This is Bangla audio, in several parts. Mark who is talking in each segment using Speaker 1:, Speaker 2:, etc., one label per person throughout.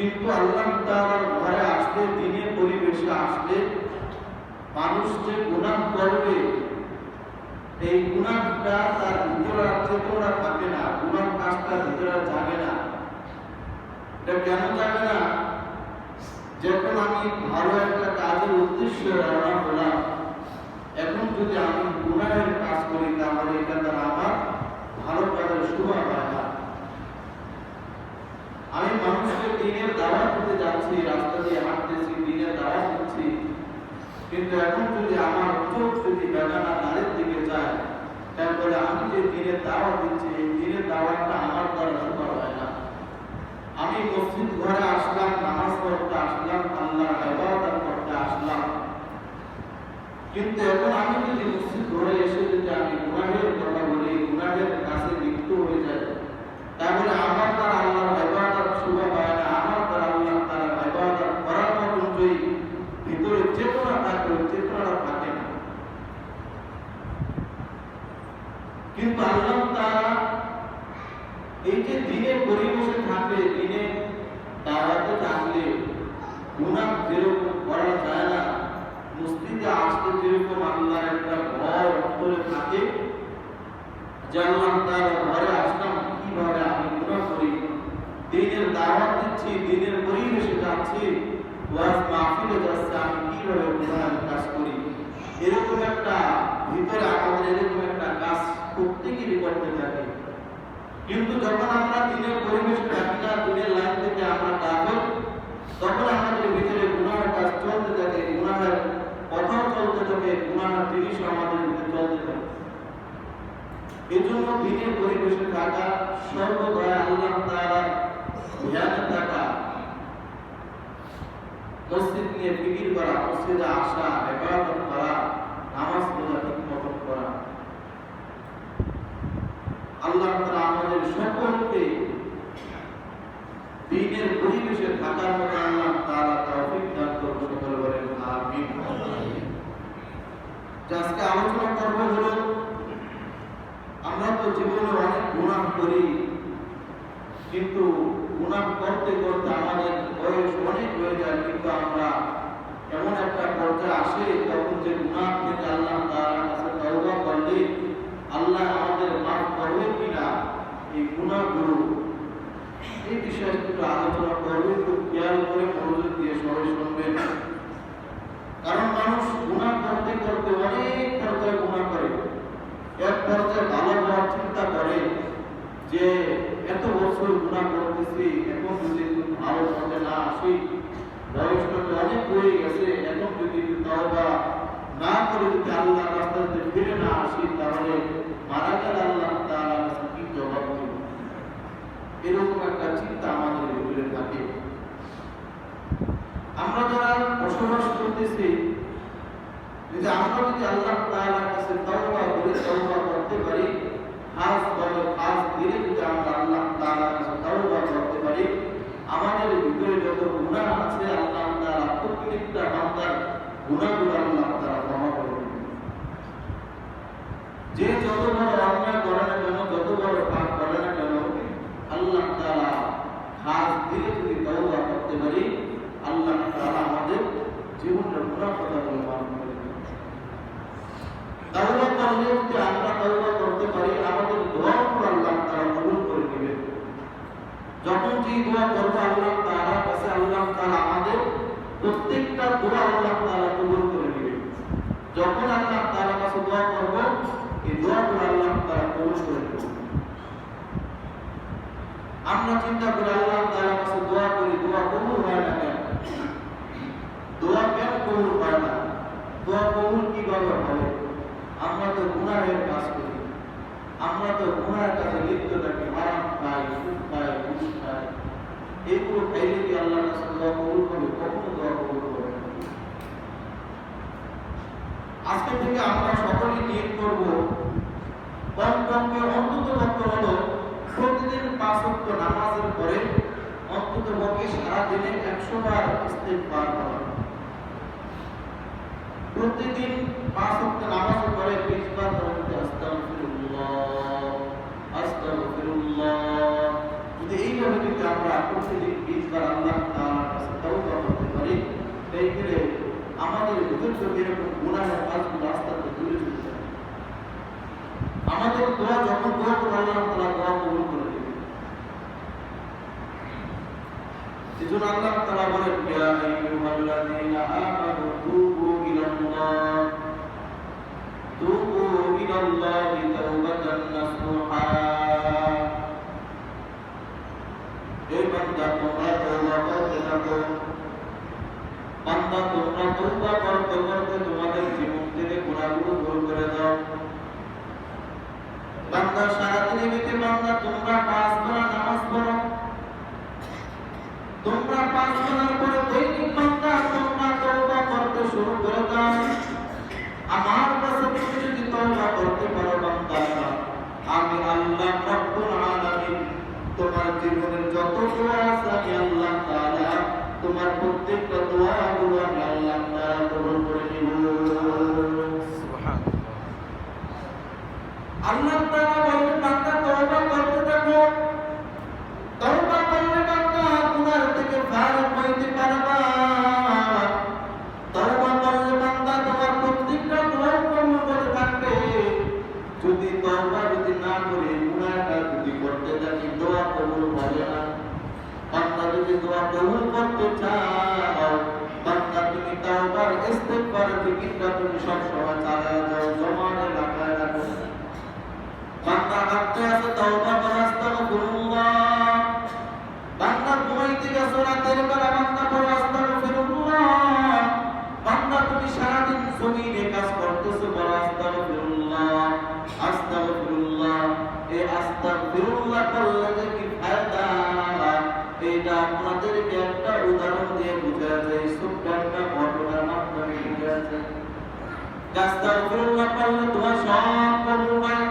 Speaker 1: কিন্তু আল্লাহ তাআলার ঘরে আসলে, দিনের পরিবেশে আসলে মানুষ যে গুনাহ করবে, এই গুনাহটা তার ভিতরে চেতনা থাকে না, গুনাহ কাজটা ভিতরে জাগে না। এটা কেন জাগে না? যখন আমি ভালো একটা কাজের উদ্দেশ্যে রওনা হলাম, এখন যদি আমি গুনাহের কাজ করি, তাহলে এটা দ্বারা আমার ভালো কাজের শোভা পায় না আমি মানুষকে দিনের দাওয়াত দিতে যাচ্ছি, রাস্তা দিয়ে হাঁটতেছি, দিনের দাওয়াত দিচ্ছি। কিন্তু এখন যদি আমার চোখ যদি বেদানা নারীর দিকে যায়, তারপরে আমি যে দিনের দাওয়াত দিচ্ছি, এই দিনের দাওয়াতটা আমার দ্বারা শোভা হয় না। আমি মসজিদ ঘরে আসলাম, নামাজ পড়তে আসলাম, আল্লাহর ইবাদত করতে আসলাম। কিন্তু এখন আমি যদি মসজিদ ঘরে এসে যদি আমি গুনাহের কথা বলি গুনাহের কাছে লিপ্ত হয়ে যাই তাহলে আমার দ্বারা আল্লাহর ইবাদত শোভা পায় না আমার দ্বারা আল্লাহ তাআলা ইবাদত করার মতন যদি ভিতরে চেতনা থাকে ওই চেতনাটা থাকে না কিন্তু আল্লাহ তাআলা এই যে দিনের পরিবেশে থাকলে দিনে দাওয়াতে থাকলে গুনাহ যেরকম করা যায় না মসজিদে আসতে যেরকম আল্লাহর একটা ভয় অন্তরে থাকে যে আল্লাহ তার ঘরে আসলাম কীভাবে আমি গুনাহ করি দিনের দাওয়াত দিচ্ছি দিনের পরিবেশে যাচ্ছি ওয়াজ মাহফিলে যাচ্ছে আমি কীভাবে গুনাহের কাজ করি এরকম একটা ভিতরে আমাদের এরকম একটা কাজ প্রত্যেকেরই করতে থাকে কিন্তু যখন আমরা দিনের পরিবেশে থাকি দিনের লাইন থেকে আমরা গাফল তখন আমাদের ভিতরে গুনাহের কাজ চলতে থাকে গুনাহের কথাও চলতে থাকে গুনাহের জিনিসও আমাদের ভিতরে চলতে থাকে। এই জন্য দিনের পরিবেশে থাকা সর্বদা আল্লাহ তাআলার ধ্যানে থাকা, মসজিদ নিয়ে ফিকির করা, মসজিদে আসা, ইবাদত করা, নামাজ পড়া ঠিক মতন করা। আল্লাহ তাআলা আমাদের সকলকে দিনের পরিবেশে থাকার মতো আল্লাহ তাআলা তৌফিক দান করুন সকল বলেন, আমিন। আজকে আলোচনা করব হলো, আমরা তো জীবনে অনেক গুনাহ করি, কিন্তু গুনাহ করতে করতে আমাদের বয়স অনেক হয়ে যায়, কিন্তু আমরা এমন একটা পর্যায়ে আসে, তখন যে গুনাহ থেকে আল্লাহ তাআলার কাছে তওবা করলে আল্লাহ আমাদের মাফ করবে কিনা, এই গুনাহগুলো এই বিষয়ে একটু আলোচনা করবে খেয়াল করে মনোযোগ দিয়ে সবাই শুনবেন কারণ মানুষ গুনাহ করতে করতে অনেক পর্যায়ে গুনাহ করে। এক পর্যায়ে ভালো হওয়ার চিন্তা করে যে, এত বছর গুনাহ করতেছি, এখন যদি ভালো পথে না আসি, বয়সটা তো অনেক হয়ে গেছে, এখন যদি একটু তওবা না করে যদি আল্লাহর রাস্তাতে ফিরে না আসি, তাহলে মারা গেলে আল্লাহ তাআলার কাছে কি জবাব দেব এরকম একটা চিন্তা আমাদের ভিতরে থাকে। আমরা যারা বসবাস করতেছি, যদি আমরা যদি আল্লাহ তাআলার কাছে তওবা করে তওবা করতে পারি, খাস ভাবে খাস যদি আমরা আল্লাহ তাআলার কাছে তওবা করতে পারি, আমাদের ভিতরে যত গুনাহ আছে, আল্লাহ তাআলা প্রত্যেকটা বান্দার গুনাহগুলো আল্লাহ তাআলা ক্ষমা করে দিবেন যে যত বড় অন্যায় করে না কেন যত বড় পাপ করে না কেন আল্লাহ তাআলা খাস দিলে যদি তওবা করতে পারি আল্লাহ তাআলা আমাদের জীবনের পুরো কথাগুলো মাফ করে দিবেন তাওবা করলে যদি আমরা তাওবা করতে পারি আমাদের দোয়াগুলো আল্লাহ তাআলা কবুল করে নেবেন যখন যে দোয়া করব আল্লাহ তাআলার কাছে আল্লাহ তাআলা আমাদের প্রত্যেকটা দোয়া আল্লাহ তাআলা কবুল করে নেবেন যখন আল্লাহ তাআলার কাছে দোয়া করব এই দোয়াগুলো আল্লাহ তাআলা কবুল করে নেবেন আমরা চিন্তা করি আল্লাহ তাআলার কাছে দোয়া করি, দোয়া কবুল হয় না কেন? দোয়া কেন কবুল হয় না? কীভাবে হবে? আমরা তো গুনাহের কাজ করি। আমরা তো গুনাহের কাজে লিপ্ত থাকি, হারাম খাই, সুদ খাই, ঘুষ খাই। এগুলো খাইলে কি আল্লাহর কাছে দোয়া কবুল হবে? কখনো দোয়া কবুল হবে আজকে থেকে আমরা সকলেই নিয়োগ করব। কমপক্ষে অন্তত পক্ষে হলো প্রতিদিন পাঁচ নামাজের পরে অন্তত পক্ষে সারাদিনে একশো বার ইস্তেগফার করা প্রতিদিন পাঁচ নামাজের পরে বিশ বার আস্তাগফিরুল্লাহ যদি এইভাবে যদি আমরা প্রতিদিন বিশ বার আল্লাহ তাআলার কাছে করতে পারি, তাইলে আমাদের ভিতর এরকম গুনাহের কাজগুলো আস্তে আস্তে দূরে আমাদের দোয়া যখন দোয়া করব আল্লাহ তাআলা দোয়া কবুল করে দেবে এজন্য আল্লাহ তাআলা বলেন ইয়া আইয়ুহাল্লাযীনা আমানু তুবু ইলাল্লাহ তুবু ইলাল্লাহি তাওবাতান নাসুহা এই বান্দা তোমরা তওবা করতে থাকো বান্দা তোমরা তওবা করতে করতে তোমাদের জীবন থেকে গুনাহগুলো দূর করে দাও বান্দা সারাদিনের বান্দা তোমরা পাঁচ বেলা নামাজ পড়ো। তোমরা পাঁচ বেলার পরে দৈনিক বান্দা তোমরা তওবা করতে শুরু করে দাও। আমার কাছে তুমি যদি তওবা করতে পারো বান্দা আমি আল্লাহ রব্বুল আলামিন তোমার জীবনের যত দোয়া আছে আমি আল্লাহ তাআলা তোমার প্রত্যেকটা দোয়াগুলো আমি আল্লাহ আল্লাহ তাআলা বলেন, বান্দা তওবা করতে থাকো। তওবা করলে বান্দা গুনাহ থেকে ফারক হইতে পারবা। তওবা করলে বান্দা তোমার প্রত্যেকটা দোয়া কবুল করে থাকবে। যদি তওবা যদি না করে, গুনাহটা যদি করতে থাকি, দোয়া কবুল হবে না। বান্দা যদি দোয়া কবুল করতে চাও বান্দা তুমি তওবার ইস্তেগফার জিকিরটা তুমি সব সময় চালায় যাও জমানে রাখায় রাখো আছে তওবা করে বান্দা ঘুমাইতে গেছো রাতের বেলা বান্দা আস্তাগফিরুল্লাহ বান্দা তুমি সারাদিন জমিনে কাজ করতেছো বলো আস্তাগফিরুল্লাহ। আস্তাগফিরুল্লাহ আস্তাগফিরুল্লাহ করলে যে কি ফায়দা? এটা আপনাদেরকে একটা উদাহরণ দিয়ে বুঝা যায় ছোট্ট একটা ঘটনার মাধ্যমে বুঝা যায় আস্তাগফিরুল্লাহ করলে তোমার সব কবুল হয়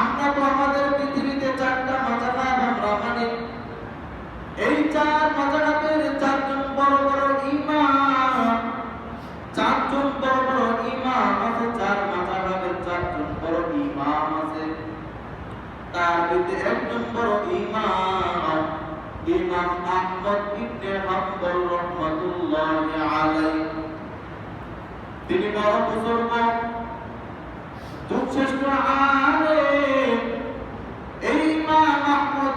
Speaker 1: আমরা তো আমাদের পৃথিবীতে চারটা মাজারাত আমরা মানি। এই চার মাজারাতের চারজন বড় বড় ইমাম, চারজন বড় বড় আছে, চার চারজন বড় আছে। তার ভিতরে ইমাম ইমাম আহমদ ইবনে হাম্বল রাহমাতুল্লাহি আলাইহি। তিনি বড় বুজুর্গ এই ইমাম আহমদ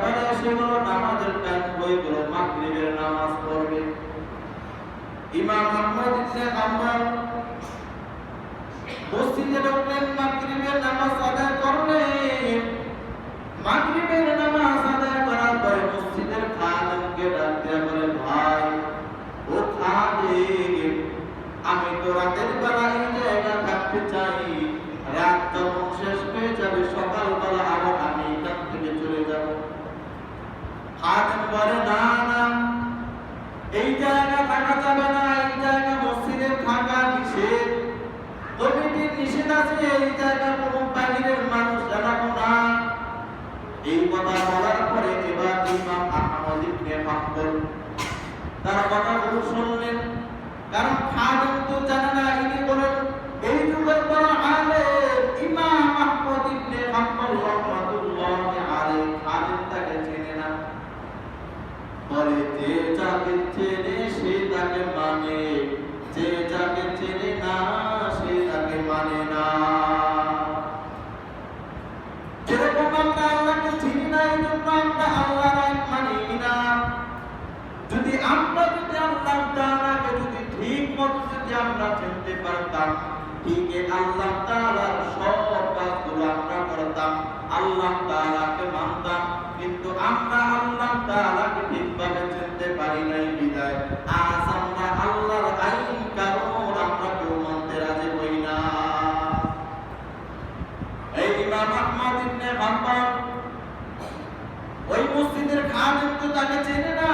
Speaker 1: ইমাম আহমদ ইবনে হাম্বল মসজিদে ঢুকলেন, মাগরিবের নামাজ আদায় করলেন। মাগরিবের নামাজ আদায় করার পরে মসজিদের খাদেমকে বলে, ভাই ও খাদেম আমি তো রাতের বেলা এই জায়গা থাকতে চাই। রাত যখন শেষ হয়ে যাবে, সকালবেলা আবার আমি এখান থেকে চলে যাব। খাদেম বলে, না এই জায়গা থাকা যাবে না এই জায়গা মসজিদে থাকা নিষেধ। কমিটির নিষেধ আছে এই জায়গা কোনো বাহিরের মানুষ জানাব না। এই কথা বলার পরে এবার ইমাম আহমদ ইবনে হাম্বল তার কথাগুলো শুনলেন। কারণ খাদেম তো জানে না, ইনি বলেন, এই আমরা আল্লাহ তাআলাকে ঠিকভাবে চিনতে পারি নাই, বিদায়। আজ আমরা আল্লাহর আইন কানুন আমরা কেউ মানতে রাজি হই না। এই ইমাম আহমদ ইবনে হাম্বল ওই মসজিদের খাদেম তো তাকে চেনে না।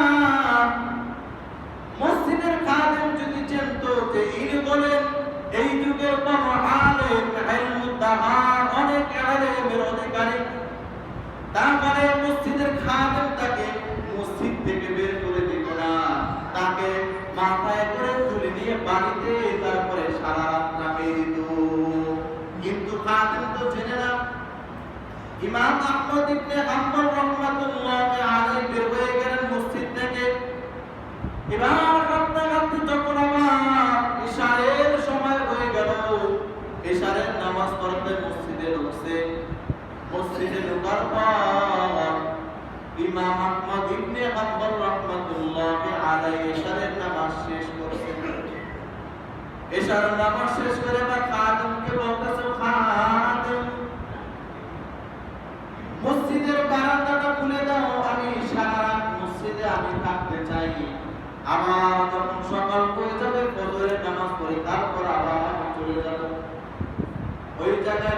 Speaker 1: মসজিদের খাদেম যদি চিনতো যে ইনি বলেন, এই যুগের বড় আলেম ইলমুদ্দাহার অনেক আলেমের অধিকারী। তারপরে খাদেম তাকে মসজিদ থেকে বের করে দিত না। তাকে মাথায় করে তুলে নিয়ে বাড়িতে তারপরে সারা রাত নামিয়ে দিত। কিন্তু খাদেম তো চেনে না। ইমাম আহমদ ইবনে হাম্বল রাহমাতুল্লাহ আলাইহি বের হয়ে গেলেন মসজিদ থেকে। এবার কাঁদতে যখন আমার ইশারের সময় হয়ে গেল, ইশারের নামাজ পড়তে মসজিদে ঢুকছে। মসজিদে ঢোকার পর ইমাম আহমদ ইবনে হাম্বল আলাইহি ইশারের নামাজ শেষ করছে। ইশারের নামাজ শেষ করে খাদেমকে বলতেছে মসজিদের বারান্দাটা খুলে দাও। আমি সারা মসজিদে আমি থাকতে চাই। আবার যখন সকাল হয়ে যাবে, ফজরের নামাজ পড়ি তারপর আবার আমি চলে যাব। ওই জায়গায়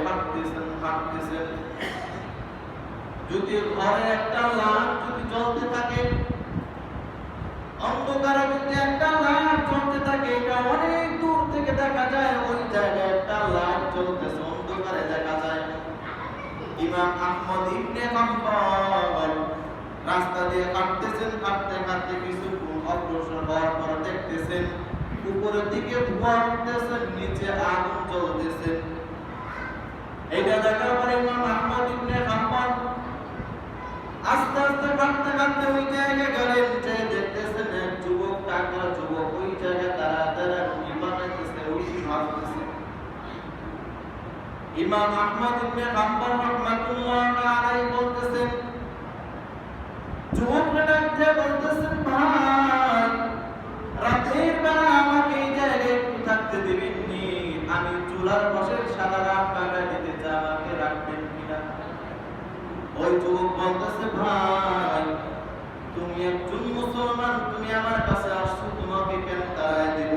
Speaker 1: হাঁটতেছেন হাঁটতেছেন যদি ঘরে একটা লাইট যদি জ্বলতে থাকে, অন্ধকারে যদি একটা লাইট জ্বলতে থাকে, এটা অনেক দূর থেকে দেখা যায়, ওই জায়গায় একটা লাইট জ্বলতেছে, অন্ধকারে দেখা যায়। ইমাম আহমদ ইবনে হাম্বল রাস্তা দিয়ে হাঁটতেছেন হাঁটতে হাঁটতে কিছুক্ষণ অগ্রসর হওয়ার পর দেখতেছেন, উপরের দিকে ধোঁয়া উঠতেছে, নিচে আগুন জ্বলতেছে। এইটা দেখার পরে ইমাম আহমদ ইবনে আস্তে আস্তে হাঁটতে হাঁটতে ওই জায়গায় গেলেন, যে দেখতেছেন এক যুবক টাকলা যুবক ওই জায়গায় তারা তারা ইমাম আহমদ ইবনে রাহমাতুল্লাহ আলাইহি বলতেছেন বলতেছেন, ভাই, রাতের বেলা আমাকে এই জায়গায় থাকতে দিবেননি আমি চুলার পাশে সারা রাত কাটাই দিতে চাই আমাকে রাখবেন কিনা ওই যুবক বলতেছে, ভাই, তুমি একজন মুসলমান, তুমি আমার কাছে আসছো, তোমাকে কেন তাড়াই দেব?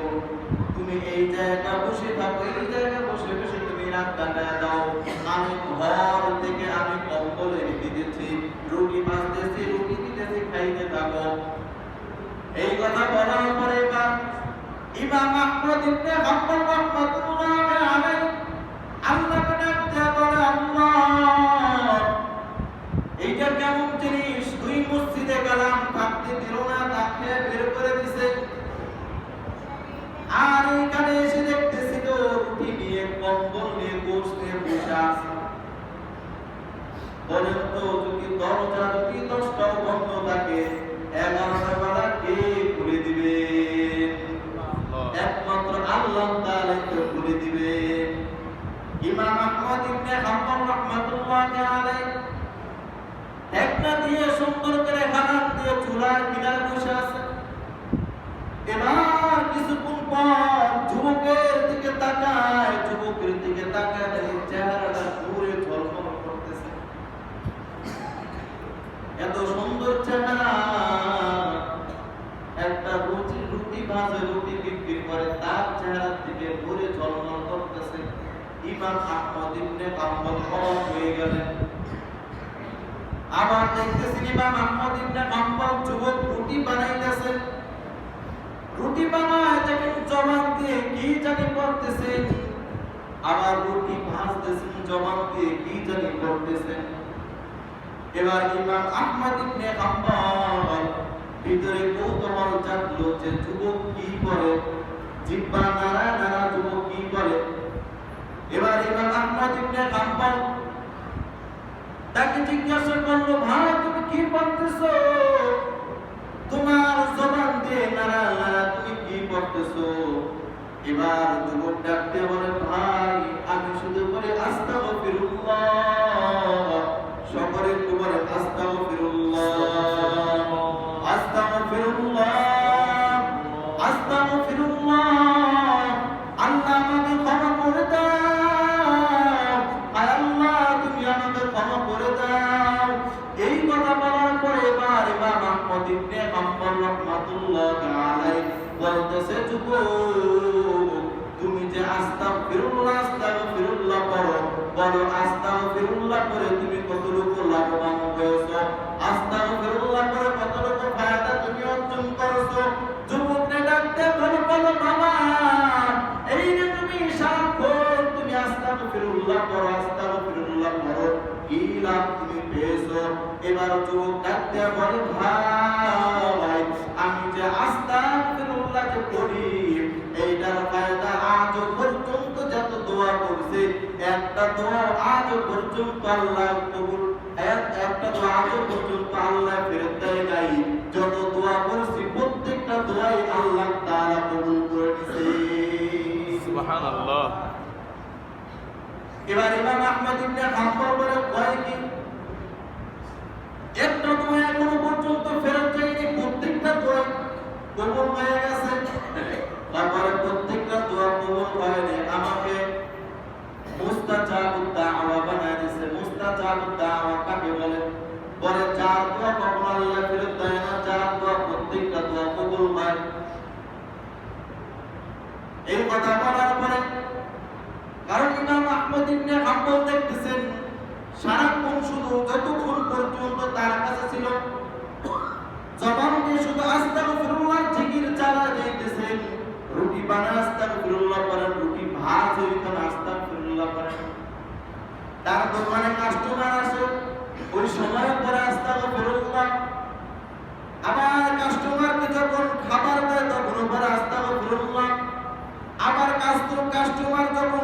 Speaker 1: তুমি এই জায়গা বসে থাকো, এই জায়গা বসে বসে তুমি রাত কাটায় দাও। আমি ঘর থেকে আমি কম্বল এনে দিতেছি, রুটি ভাজতেছি, রুটি দিতেছি, খাইতে থাকো। এই কথা বলার পরে এবার ইমাম আহমদ ইবনে হাম্বল রাহমাতুল্লাহ আলাইহি আল্লাহকে এইটা কেমন জিনিস? দুই মসজিদে গেলাম, থাকতে দিল না, তাকে বের করে দিছে। আর এখানে এসে দেখতেছি তো, রুটি নিয়ে, কম্বল নিয়ে গোস বসে আছে। বলেন যদি দরজা যদি দশটাও বন্ধ থাকে, এগারোটা বেলা কে খুলে দিবে? একমাত্র আল্লাহ তাআলাই তো খুলে দিবে। ইমাম আহমদ ইবনে হাম্বল রাহমাতুল্লাহ আলাইহি একটা দিয়ে সুন্দর করে হাত দিয়ে চুলার কিনারে বসে আছে। এবার কিছুক্ষণ পর যুবকের দিকে তাকায়, যুবকের দিকে তাকায় চেহারাটা পুরে ঝলমল করতেছে। এত সুন্দর চেহারা। একটা রুটি রুটি ভাজে, রুটি বিক্রি করে, তার চেহারার দিকে পুরে ঝলমল করতেছে। ইমাম আহমদ ইবনে অবাক হয়ে গেলেন। আবার দেখতেছেন ইমাম আহমদ ইবনে হাম্বল যুবক রুটি বানাইতেছেন। রুটি বানায় দেখেন জবান দিয়ে কি জানি করতেছে আবার রুটি ভাজতেছেন জবান দিয়ে কি জানি করতেছেন এবার ইমাম আহমদ ইবনে হাম্বল ভিতরে কৌতূহল জাগলো যে যুবক কি করে? জিব্বা নাড়া নাড়া যুবক কি করে? এবার ইমাম আহমদ ইবনে হাম্বল তাকে জিজ্ঞাসা করল, ভাই, তুমি কি পড়তেছ? তোমার জবান দিয়ে নারা নারা তুমি কি পড়তেছ? এবার যুবক ডাকতে বলে, ভাই, আমি শুধু বলে, আস্তাগফিরুল্লাহ। সকলে একটু আস্তা আস্তাগফিরুল্লাহ ইবনে হাম্বল রাহমাতুল্লাহ আলাইহি বলতেছে, যুবক, তুমি যে আস্তাগফিরুল্লাহ আস্তাগফিরুল্লাহ পড়ো বলো আস্তাগফিরুল্লাহ করে তুমি কতটুকু লাভবান হয়েছো? আস্তাগফিরুল্লাহ করে কতটুকু ফায়দা তুমি অর্জন করেছ? যুবককে ডাকতে বলো বলো বাবা, এই যে তুমি সারাক্ষণ তুমি আস্তাগফিরুল্লাহ করো আস্তাগফিরুল্লাহ করো, কি লাভ তুমি পেয়েছ? এবার যুবক ডাকতে বলে একটা দোয়া আজ পর্যন্ত আল্লাহ কবুল। এক- একটা দোয়া আজ পর্যন্ত আল্লাহ ফেরত দেয় নাই। যত দোয়া করছি প্রত্যেকটা দোয়াই আল্লাহ তাআলা কবুল করে নিছে।
Speaker 2: সুবহানাল্লাহ।
Speaker 1: এবার ইমাম আহমদ ইবনে হাম্বল বলে কয় কি? একটা দোয়া এখনও পর্যন্ত ফেরত যায়নি প্রত্যেকটা দোয়া কবুল হয়ে গেছে। তারপরে প্রত্যেকটা দোয়া কবুল হয়নি আমাকে সারাক্ষণ শুধু যতক্ষণ তার কাছে ছিল। জবান দিয়ে শুধু আস্তাগফিরুল্লাহ জিকির চালা রুটি বানায় আস্তাগফিরুল্লাহ করেন রুটি ভাজ হইতো না করেন তার দোকানে কাস্টমার আসে ওই সময় পরে আসতে হবে আস্তাগফিরুল্লাহ আবার কাস্টমারকে যখন খাবার দেয়, তখন পরে আস্তাগফিরুল্লাহ আবার কাস্টমার যখন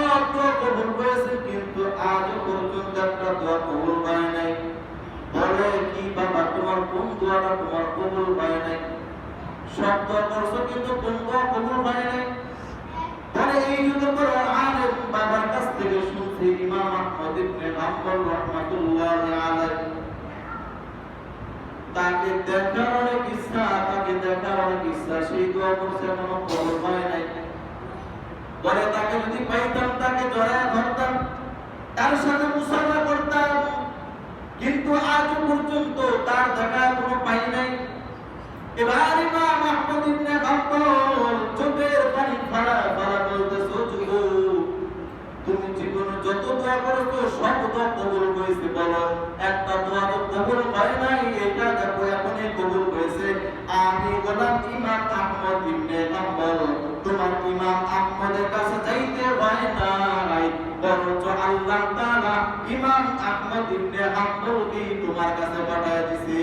Speaker 1: একটা দোয়া কবুল হয় নাই। বলে, কি বাবা তোমার কোন দোয়াটা তোমার কবুল হয় নাই? সব দোয়া করছ, কিন্তু কোন দোয়া কবুল হয় নাই? তাহলে এই যুগে বড় আলেম বাবার কাছ থেকে শুনছি, ইমাম আহমদ ইবনে হাম্বল রাহমাতুল্লাহ আলাইহি। তাকে দেখার অনেক ইচ্ছা, তাকে দেখার অনেক ইচ্ছা, সেই দোয়া করছে, এখনও কবল হয় নাই। বলে, তাকে যদি পাইতাম, তাকে জড়ায় ধরতাম। তার সাথে মুসাফা করতাম। কিন্তু আজ পর্যন্ত তার দেখা কোনো পাই নাই। এবার ইমাম আহমদ ইবনে হাম্বল চোখের পানি ফাড়া ফাড়া বলতেছো তুমি জীবনে যত দোয়া করেছ, সব দোয়া কবুল হয়েছে বলো। একটা দোয়া তো কবুল হয় নাই, এটা দেখো এখনই কবুল হয়েছে। আমি গোলাম ইমাম আহমদ ইবনে হাম্বল তোমার ইমাম আহমদের কাছে যাইতে হয় নাই। বরঞ্চ আল্লাহ তাআলা ইমাম আহমদ ইবনে হাম্বলকে তোমার কাছে পাঠিয়ে দিয়েছে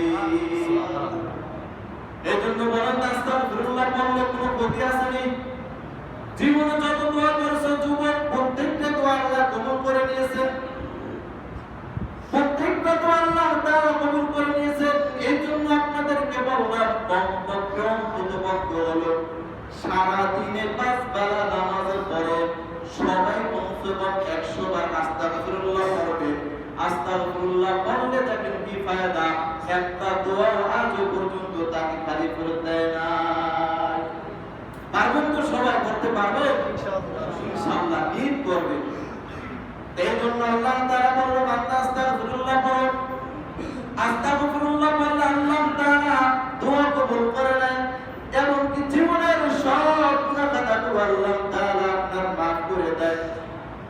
Speaker 1: এজন্য বলেন আস্তাগফিরুল্লাহ কোনো ক্ষতি আছে নি? জীবনে যত দোয়া করেছে যুবক প্রত্যেকটা দোয়া আল্লাহ কবুল করে নিয়েছেন। প্রত্যেকটা দোয়া আল্লাহ তাআলা কবুল করে নিয়েছেন। এই জন্য আপনাদেরকে বললাম কমপক্ষে অন্তত পক্ষে হলো সারা দিনে পাঁচ বেলা নামাজের পরে সবাই কমসে কম একশো বার আস্তাগফিরুল্লাহ পড়বে। আস্তাগফিরুল্লাহ পড়লে দেখেন কি ফায়দা একটা দোয়া আজও পর্যন্ত তাকে খালি করে দেয় না পারবেন তো সবাই করতে পারবে? ইনশাআল্লাহ। ঈদ করবে। এই জন্য আল্লাহ তাআলা বলল বান্দা আস্তাগফিরুল্লাহ পড়ো। আস্তাগফিরুল্লাহ বললে আল্লাহ তাআলা দোয়া কবুল করে নেন। এমনকি আল্লাহ তাআলা আপনার মাফ করে দেয়।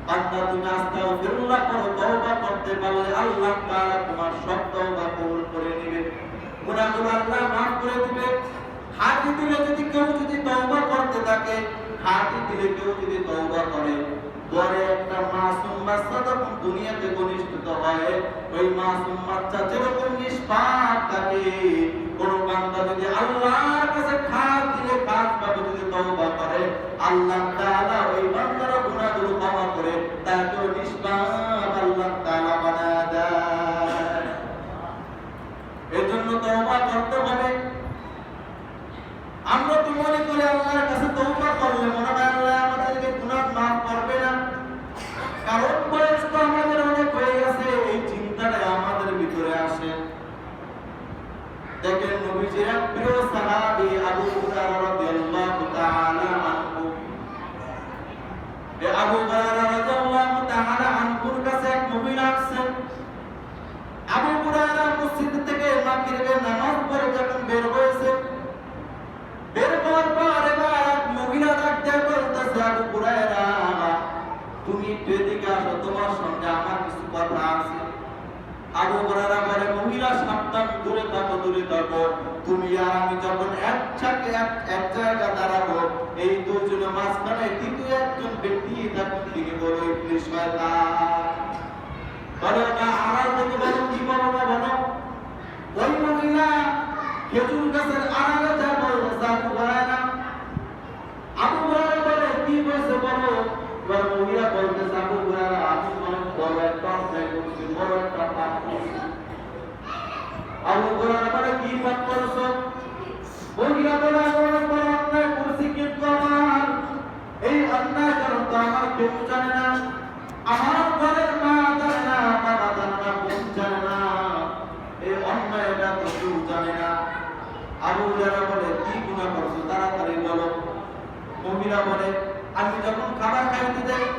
Speaker 1: বান্দা তুমি আস্তাগফিরুল্লাহ পড়ো তওবা করতে পারলে আল্লাহ তাআলা তোমার সব তওবা কবুল করে নেবে। গুনাহগুলো আল্লাহ মাফ করে দিবে। হাতি দিলে যদি কেউ যদি তওবা করতে থাকে হাতি দিলে কেউ যদি তওবা করে পরে একটা মাসুম বাচ্চা যখন দুনিয়াতে ঘনিষ্ঠিত হয়। ওই মাসুম বাচ্চা যেরকম নিষ্পাপ থাকে, কোন বান্দা যদি আল্লাহর কাছে খাস আল্লাহ তাআলা ওই বান্দার গুনাহগুলো ক্ষমা করে তাকে নিষ্পাপ আল্লাহ তাআলা বানায় দেয়। এজন্য তওবা করতে হবে আমরা তো মনে করি আল্লাহর কাছে তওবা করলে মনে হয় আল্লাহ আমাদেরকে গুনাহ মাফ করবে না। কারণ বয়স তো আমাদের অনেক হয়ে গেছে, এই চিন্তাটা আমাদের ভিতরে আসে। দেখেন নবীজির প্রিয় সাহাবী মাগরিবের নামাজ পড়ে যখন বের হয়েছে, বের হওয়ার পর এবার এক মহিলা ডাকতে বলতেছে, আবু হুরায়রা তুমি একটু এদিকে আসো, তোমার সঙ্গে আমার কিছু কথা আছে। আবু হুরায়রা বলে, মহিলা, সাবধান, দূরে থাকো দূরে থাকো। তুমি আর আমি যখন একসাথে এক এক জায়গা দাঁড়াবো, এই দুজনের মাঝখানে দ্বিতীয় একজন ব্যক্তি থাকবেন তিনি বলো ইবলিশ শয়তান। বলো না আড়াল থেকে বলো কি বলো না বলো? মহিলা খেজুর গাছের আড়ালে যা বলল আবু হুরায়রা আবু হুরায়রা বলে, কি বলছে বলো? এবার মহিলা বলতে আবু হুরায়রা আমি অনেক বড় একটা অন্যায় করছি বড় একটা পাপ করছি। আবু হুরায়রা বলে, কি পাপ করছ? মহিলা বলে আমি অনেক অন্যায় করছি কিন্তু আমার। এই অন্যায় কারণ তো আমার কেউ জানে না। আমার ঘরের মা জানে না বাবা জানে না বোন জানে না এই অন্যায়টা তো কেউ জানে না আবু হুরায়রা বলে কি বলো বলে আমি যখন খাবার খাইতে যাই